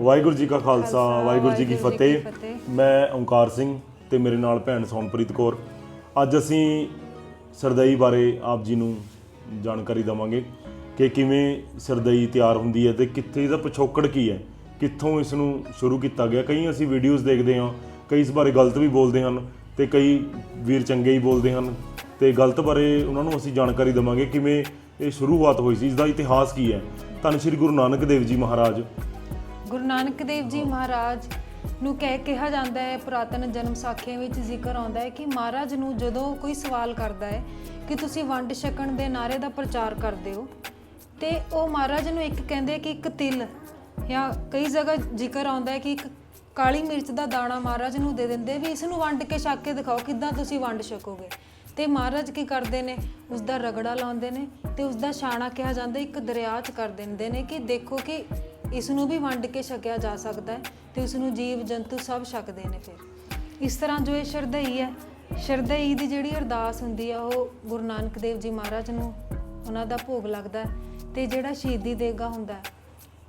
ਵਾਹਿਗੁਰੂ ਜੀ ਕਾ ਖਾਲਸਾ ਵਾਹਿਗੁਰੂ ਜੀ ਕੀ ਫਤਿਹ। ਮੈਂ ਓਮਕਾਰ ਸਿੰਘ ਤੇ ਮੇਰੇ ਨਾਲ ਭੈਣ ਸੌਨਪ੍ਰੀਤ ਕੌਰ। ਅੱਜ ਅਸੀਂ ਸਰਦਈ ਬਾਰੇ ਆਪ ਜੀ ਨੂੰ ਜਾਣਕਾਰੀ ਦਵਾਂਗੇ ਕਿ ਕਿਵੇਂ ਸਰਦਈ ਤਿਆਰ ਹੁੰਦੀ ਹੈ ਤੇ ਕਿੱਥੇ ਇਹਦਾ ਪਿਛੋਕੜ ਕੀ ਹੈ ਕਿੱਥੋਂ ਇਸ ਨੂੰ ਸ਼ੁਰੂ ਕੀਤਾ ਗਿਆ। ਕਈ ਅਸੀਂ ਵੀਡੀਓਜ਼ ਦੇਖਦੇ ਹਾਂ ਕਈ ਇਸ ਬਾਰੇ ਗਲਤ ਵੀ ਬੋਲਦੇ ਹਨ ਤੇ ਕਈ ਵੀਰ ਚੰਗੇ ਹੀ ਬੋਲਦੇ ਹਨ। ਤੇ ਗਲਤ ਬਾਰੇ ਉਹਨਾਂ ਨੂੰ ਅਸੀਂ ਜਾਣਕਾਰੀ ਦਵਾਂਗੇ ਕਿਵੇਂ ਇਹ ਸ਼ੁਰੂਆਤ ਹੋਈ ਸੀ ਇਸ ਦਾ ਇਤਿਹਾਸ ਕੀ ਹੈ। ਧੰਨ ਸ਼੍ਰੀ ਗੁਰੂ ਨਾਨਕ ਦੇਵ ਜੀ ਮਹਾਰਾਜ। ਗੁਰੂ ਨਾਨਕ ਦੇਵ ਜੀ ਮਹਾਰਾਜ ਨੂੰ ਕਹਿ ਕਿਹਾ ਜਾਂਦਾ ਹੈ, ਪੁਰਾਤਨ ਜਨਮ ਸਾਖੀਆਂ ਵਿੱਚ ਜ਼ਿਕਰ ਆਉਂਦਾ ਹੈ ਕਿ ਮਹਾਰਾਜ ਨੂੰ ਜਦੋਂ ਕੋਈ ਸਵਾਲ ਕਰਦਾ ਹੈ ਕਿ ਤੁਸੀਂ ਵੰਡ ਛਕਣ ਦੇ ਨਾਰੇ ਦਾ ਪ੍ਰਚਾਰ ਕਰਦੇ ਹੋ, ਤੇ ਉਹ ਮਹਾਰਾਜ ਨੂੰ ਇੱਕ ਕਹਿੰਦੇ ਕਿ ਇੱਕ ਤਿਲ ਜਾਂ ਕਈ ਜਗ੍ਹਾ ਜ਼ਿਕਰ ਆਉਂਦਾ ਹੈ ਕਿ ਇੱਕ ਕਾਲੀ ਮਿਰਚ ਦਾ ਦਾਣਾ ਮਹਾਰਾਜ ਨੂੰ ਦੇ ਦਿੰਦੇ ਵੀ ਇਸ ਨੂੰ ਵੰਡ ਕੇ ਛਕ ਕੇ ਦਿਖਾਓ ਕਿੱਦਾਂ ਤੁਸੀਂ ਵੰਡ ਛਕੋਗੇ। ਤੇ ਮਹਾਰਾਜ ਕੀ ਕਰਦੇ ਨੇ? ਉਸ ਦਾ ਰਗੜਾ ਲਾਉਂਦੇ ਨੇ ਤੇ ਉਸ ਦਾ ਛਾਣਾ ਕਿਹਾ ਜਾਂਦਾ, ਇੱਕ ਦਰਿਆ 'ਚ ਕਰ ਦਿੰਦੇ ਨੇ ਕਿ ਦੇਖੋ ਕਿ ਇਸ ਨੂੰ ਵੀ ਵੰਡ ਕੇ ਛਕਿਆ ਜਾ ਸਕਦਾ ਹੈ ਤੇ ਉਸ ਨੂੰ ਜੀਵ ਜੰਤੂ ਸਭ ਛਕਦੇ ਨੇ ਫਿਰ। ਇਸ ਤਰ੍ਹਾਂ ਜੋ ਇਹ ਸ਼ਰਧਈ ਹੈ ਸ਼ਰਧਈ ਦੀ ਜਿਹੜੀ ਅਰਦਾਸ ਹੁੰਦੀ ਆ ਉਹ ਗੁਰੂ ਨਾਨਕ ਦੇਵ ਜੀ ਮਹਾਰਾਜ ਨੂੰ ਉਹਨਾਂ ਦਾ ਭੋਗ ਲੱਗਦਾ ਤੇ ਜਿਹੜਾ ਸ਼ਹੀਦੀ ਦੇਗਾ ਹੁੰਦਾ ਹੈ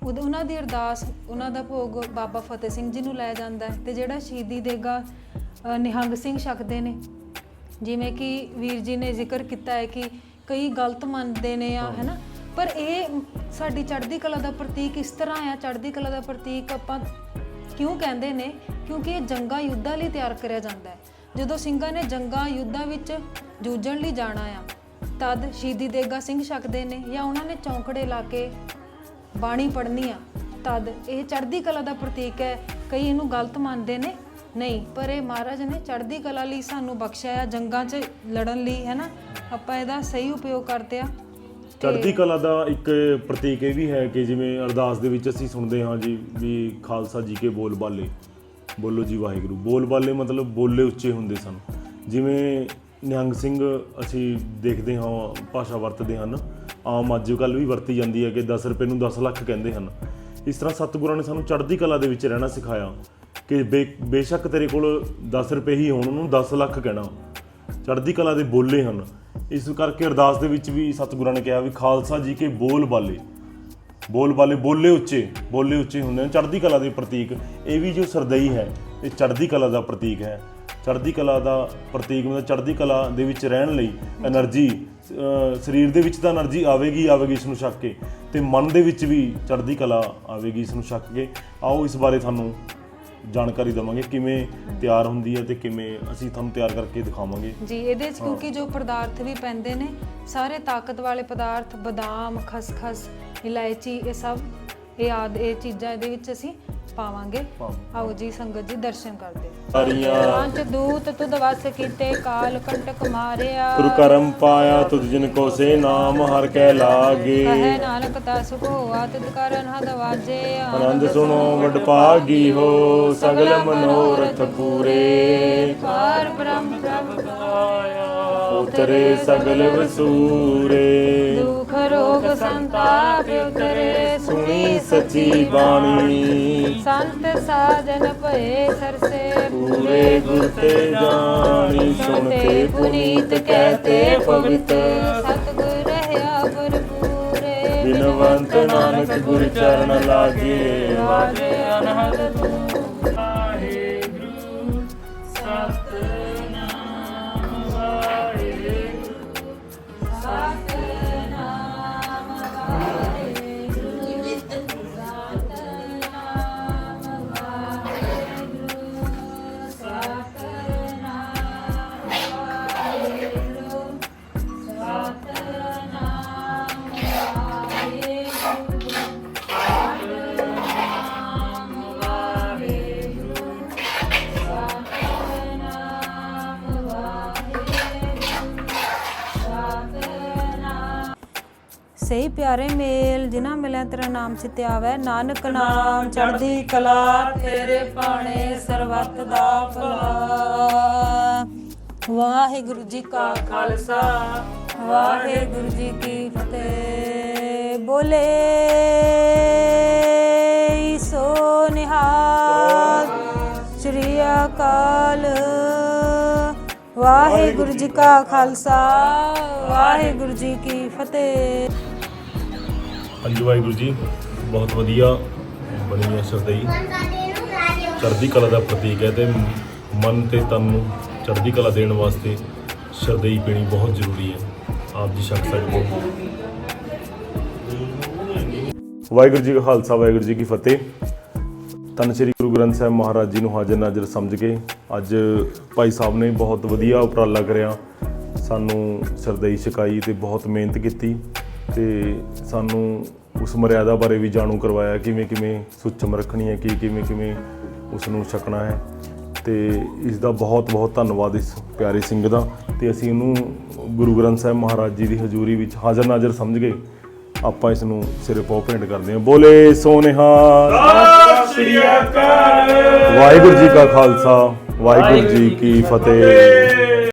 ਉਹਦੇ- ਉਹਨਾਂ ਦੀ ਅਰਦਾਸ ਉਹਨਾਂ ਦਾ ਭੋਗ ਬਾਬਾ ਫਤਿਹ ਸਿੰਘ ਜੀ ਨੂੰ ਲਾਇਆ ਜਾਂਦਾ ਹੈ ਤੇ ਜਿਹੜਾ ਸ਼ਹੀਦੀ ਦੇਗਾ ਨਿਹੰਗ ਸਿੰਘ ਛਕਦੇ ਨੇ। ਜਿਵੇਂ ਕਿ ਵੀਰ ਜੀ ਨੇ ਜ਼ਿਕਰ ਕੀਤਾ ਹੈ ਕਿ ਕਈ ਗਲਤ ਮੰਨਦੇ ਨੇ ਆ ਹੈਨਾ ਪਰ ਇਹ ਸਾਡੀ ਚੜ੍ਹਦੀ ਕਲਾ ਦਾ ਪ੍ਰਤੀਕ ਇਸ ਤਰ੍ਹਾਂ ਆ, ਚੜ੍ਹਦੀ ਕਲਾ ਦਾ ਪ੍ਰਤੀਕ ਆਪਾਂ ਕਿਉਂ ਕਹਿੰਦੇ ਨੇ? ਕਿਉਂਕਿ ਇਹ ਜੰਗਾਂ ਯੁੱਧਾਂ ਲਈ ਤਿਆਰ ਕਰਿਆ ਜਾਂਦਾ ਹੈ। ਜਦੋਂ ਸਿੰਘਾਂ ਨੇ ਜੰਗਾਂ ਯੁੱਧਾਂ ਵਿੱਚ ਜੂਝਣ ਲਈ ਜਾਣਾ ਆ, ਤਦ ਸ਼ਹੀਦੀ ਦੇਗਾ ਸਿੰਘ ਛਕਦੇ ਨੇ ਜਾਂ ਉਹਨਾਂ ਨੇ ਚੌਂਕੜੇ ਲਾ ਕੇ ਬਾਣੀ ਪੜ੍ਹਨੀ ਆ, ਤਦ ਇਹ ਚੜ੍ਹਦੀ ਕਲਾ ਦਾ ਪ੍ਰਤੀਕ ਹੈ। ਕਈ ਇਹਨੂੰ ਗਲਤ ਮੰਨਦੇ ਨੇ? ਨਹੀਂ, ਪਰ ਇਹ ਮਹਾਰਾਜ ਨੇ ਚੜ੍ਹਦੀ ਕਲਾ ਲਈ ਸਾਨੂੰ ਬਖਸ਼ਿਆ ਆ, ਜੰਗਾਂ 'ਚ ਲੜਨ ਲਈ, ਹੈ ਨਾ? ਆਪਾਂ ਇਹਦਾ ਸਹੀ ਉਪਯੋਗ ਕਰਦੇ ਆ। ਚੜ੍ਹਦੀ ਕਲਾ ਦਾ ਇੱਕ ਪ੍ਰਤੀਕ ਇਹ ਵੀ ਹੈ ਕਿ ਜਿਵੇਂ ਅਰਦਾਸ ਦੇ ਵਿੱਚ ਅਸੀਂ ਸੁਣਦੇ ਹਾਂ ਜੀ ਵੀ ਖਾਲਸਾ ਜੀ ਕੇ ਬੋਲ ਬਾਲੇ ਬੋਲੋ ਜੀ ਵਾਹਿਗੁਰੂ। ਬੋਲ ਬਾਲੇ ਮਤਲਬ ਬੋਲੇ ਉੱਚੇ ਹੁੰਦੇ ਸਨ। ਜਿਵੇਂ ਨਿਹੰਗ ਸਿੰਘ ਅਸੀਂ ਦੇਖਦੇ ਹਾਂ ਭਾਸ਼ਾ ਵਰਤਦੇ ਹਨ। ਆਮ ਅੱਜ ਕੱਲ੍ਹ ਵੀ ਵਰਤੀ ਜਾਂਦੀ ਹੈ ਕਿ 10 ਰੁਪਏ ਨੂੰ 10 ਲੱਖ ਕਹਿੰਦੇ ਹਨ। ਇਸ ਤਰ੍ਹਾਂ ਸਤਿਗੁਰਾਂ ਨੇ ਸਾਨੂੰ ਚੜ੍ਹਦੀ ਕਲਾ ਦੇ ਵਿੱਚ ਰਹਿਣਾ ਸਿਖਾਇਆ ਕਿ ਬੇਸ਼ੱਕ ਤੇਰੇ ਕੋਲ 10 ਰੁਪਏ ਹੀ ਹੋਣ ਉਹਨੂੰ 10 ਲੱਖ ਕਹਿਣਾ। ਚੜ੍ਹਦੀ ਕਲਾ ਦੇ ਬੋਲੇ ਹਨ। ਇਸ ਕਰਕੇ ਅਰਦਾਸ ਦੇ ਵਿੱਚ ਵੀ ਸਤਿਗੁਰਾਂ ਨੇ ਕਿਹਾ ਵੀ ਖਾਲਸਾ ਜੀ ਕੇ ਬੋਲ ਬਾਲੇ। ਬੋਲ ਬਾਲੇ ਬੋਲੇ ਉੱਚੇ ਬੋਲੇ ਉੱਚੇ ਹੁੰਦੇ ਨੇ। ਚੜ੍ਹਦੀ ਕਲਾ ਦੇ ਪ੍ਰਤੀਕ, ਇਹ ਵੀ ਜੋ ਸਰਦਈ ਹੈ, ਇਹ ਚੜ੍ਹਦੀ ਕਲਾ ਦਾ ਪ੍ਰਤੀਕ ਹੈ। ਚੜ੍ਹਦੀ ਕਲਾ ਦਾ ਪ੍ਰਤੀਕ ਮਤਲਬ ਚੜ੍ਹਦੀ ਕਲਾ ਦੇ ਵਿੱਚ ਰਹਿਣ ਲਈ એનર્ਜੀ ਸਰੀਰ ਦੇ ਵਿੱਚ ਤਾਂ એનર્ਜੀ ਆਵੇਗੀ ਆਵੇਗੀ ਇਸ ਨੂੰ ਛੱਕ ਕੇ, ਤੇ ਮਨ ਦੇ ਵਿੱਚ ਵੀ ਚੜ੍ਹਦੀ ਕਲਾ ਆਵੇਗੀ ਇਸ ਨੂੰ ਛੱਕ ਕੇ। ਆਓ ਇਸ ਬਾਰੇ ਤੁਹਾਨੂੰ ਜਾਣਕਾਰੀ ਦਵਾਂਗੇ ਕਿਵੇਂ ਤਿਆਰ ਹੁੰਦੀ ਹੈ ਤੇ ਕਿਵੇਂ ਅਸੀਂ ਤੁਹਾਨੂੰ ਤਿਆਰ ਕਰਕੇ ਦਿਖਾਵਾਂਗੇ। ਜੀ ਇਹਦੇ 'ਚ ਕਿਉਂਕਿ ਜੋ ਪਦਾਰਥ ਵੀ ਪੈਂਦੇ ਨੇ ਸਾਰੇ ਤਾਕਤ ਵਾਲੇ ਪਦਾਰਥ ਬਦਾਮ ਖਸਖਸ ਇਲਾਇਚੀ ਇਹ ਸਭ ਇਹ ਆਦ ਇਹ ਚੀਜ਼ਾਂ ਇਹਦੇ ਵਿੱਚ ਅਸੀਂ ਪਾਵਾਂਗੇ। ਆਓ ਜੀ ਸੰਗਤ ਜੀ ਦਰਸ਼ਨ ਕਰਦੇ। ਪੰਜ ਦੂਤ ਤੁਧ ਵਸ ਕੀਤੇ ਕਾਲ ਕੰਟਕ ਮਾਰਿਆ। ਗੁਰੂ ਕਰਮ ਪਾਇਆ ਤੁਧ ਜਿਨ ਕੋ ਸੇ ਨਾਮ ਹਰ ਕੈ ਲਾਗੇ। ਕਹੇ ਨਾਨਕ ਤਾ ਸੁਖ ਹੋਆ ਤਿਤ ਕਰਨ ਹਦ ਵਾਜੇ ਆਨੰਦ ਸੁਣੋ ਵਡ ਭਾਗੀ ਹੋ ਸਗਲ ਮਨੋਰਥ ਪੂਰੇ। ਪਾਰ। ਬ੍ਰਹਮ ਪ੍ਰਭ ਉਤਰੇ ਸਗਲ ਵਸੂਰੇ। ਰੋਗ ਸੰਤਾਪ ਉਤਰੇ ਸੁਣੀ ਸਚੀ ਬਾਣੀ। ਸੰਤ ਸਾਜਨ ਭਏ ਸਰਸੇ ਪੂਰੇ ਗੁਰ ਤੇ ਜਾਣੀ। ਸੁਣ ਕੇ ਪੁਨੀਤ ਕਹਤੇ ਪਵਿੱਤ ਸਤਿਗੁਰ ਰਹਿਆ ਭਰਪੂਰੇ। ਬਿਨਵੰਤ ਨਾਨਕ ਗੁਰ ਚਰਨ ਲਾਗੇ ਵਾਜੇ ਅਨਹਦ ਤੂੰ ਸਹੀ ਪਿਆਰੇ ਮੇਲ, ਜਿਨ੍ਹਾਂ ਮਿਲਿਆ ਤੇਰਾ ਨਾਮ ਚਿਤੇ ਆਵੇ ਨਾਨਕ ਨਾਮ ਚੜਦੀ ਕਲਾ, ਤੇਰੇ ਭਾਣੇ ਸਰਬੱਤ ਦਾ ਭਲਾ। ਵਾਹਿਗੁਰੂ ਜੀ ਕਾ ਖਾਲਸਾ, ਵਾਹਿਗੁਰੂ ਜੀ ਕੀ ਫਤਿਹ। ਬੋਲੇ ਸੋ ਨਿਹਾਲ, ਸ੍ਰੀ ਅਕਾਲ। ਵਾਹਿਗੁਰੂ ਜੀ ਕਾ ਖਾਲਸਾ, ਵਾਹਿਗੁਰੂ ਜੀ ਕੀ ਫਤਿਹ। ਹਾਂਜੀ ਵਾਹਿਗੁਰੂ ਜੀ, ਬਹੁਤ ਵਧੀਆ ਬਣੀ ਹੈ ਸਰਦਈ। ਚੜ੍ਹਦੀ ਕਲਾ ਦਾ ਪ੍ਰਤੀਕ ਹੈ ਤੇ ਮਨ ਤੇ ਤਨ ਨੂੰ ਚੜ੍ਹਦੀ ਕਲਾ ਦੇਣ ਵਾਸਤੇ ਸਰਦਈ ਪੀਣੀ ਬਹੁਤ ਜ਼ਰੂਰੀ ਹੈ। ਆਪ ਜੀ ਛਕ ਸਕਦੇ ਹੋ। ਵਾਹਿਗੁਰੂ ਜੀ ਕਾ ਖਾਲਸਾ, ਵਾਹਿਗੁਰੂ ਜੀ ਕੀ ਫਤਿਹ। ਧੰਨ ਸ਼੍ਰੀ ਗੁਰੂ ਗ੍ਰੰਥ ਸਾਹਿਬ ਮਹਾਰਾਜ ਜੀ ਨੂੰ ਹਾਜ਼ਰ ਨਾਜ਼ਰ ਸਮਝ ਕੇ ਅੱਜ ਭਾਈ ਸਾਹਿਬ ਨੇ ਬਹੁਤ ਵਧੀਆ ਉਪਰਾਲਾ ਕਰਿਆ। ਸਾਨੂੰ ਸਰਦਈ ਛਕਾਈ ਤੇ ਬਹੁਤ ਮਿਹਨਤ ਕੀਤੀ। ਤੇ ਸਾਨੂੰ ਉਸ ਮਰਿਆਦਾ ਬਾਰੇ ਵੀ ਜਾਣੂ ਕਰਵਾਇਆ, ਕਿਵੇਂ ਕਿਵੇਂ ਸੁੱਚਮ ਰੱਖਣੀ ਹੈ, ਕੀ ਕਿਵੇਂ ਕਿਵੇਂ ਉਸ ਨੂੰ ਛਕਣਾ ਹੈ। ਤੇ ਇਸ ਦਾ ਬਹੁਤ ਬਹੁਤ ਧੰਨਵਾਦ ਇਸ ਪਿਆਰੇ ਸਿੰਘ ਦਾ। ਤੇ ਅਸੀਂ ਉਹਨੂੰ ਗੁਰੂ ਗ੍ਰੰਥ ਸਾਹਿਬ ਮਹਾਰਾਜ ਜੀ ਦੀ ਹਜ਼ੂਰੀ ਵਿੱਚ ਹਾਜ਼ਰ ਨਾਜ਼ਰ ਸਮਝ ਕੇ ਆਪਾਂ ਇਸ ਨੂੰ ਸਿਰੇ ਪਾਉ ਭੇਂਟ ਕਰਦੇ ਹਾਂ। ਬੋਲੇ ਸੋਨਿਹਾਲ ਵਾਹਿਗੁਰੂ ਜੀ ਕਾ ਖਾਲਸਾ, ਵਾਹਿਗੁਰੂ ਜੀ ਕੀ ਫਤਿਹ।